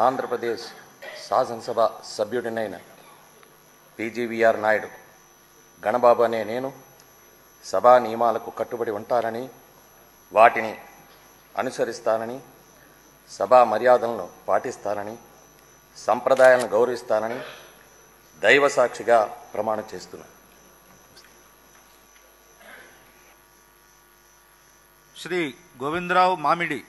ఆంధ్రప్రదేశ్ శాసనసభ సభ్యుడినైన పీజీవీఆర్ నాయుడు గణబాబు అనే నేను సభా నియమాలకు కట్టుబడి ఉంటానని వాటిని అనుసరిస్తానని సభా మర్యాదలను పాటిస్తానని సంప్రదాయాలను గౌరవిస్తానని దైవ సాక్షిగా ప్రమాణం చేస్తున్నాను శ్రీ గోవిందరావు మామిడి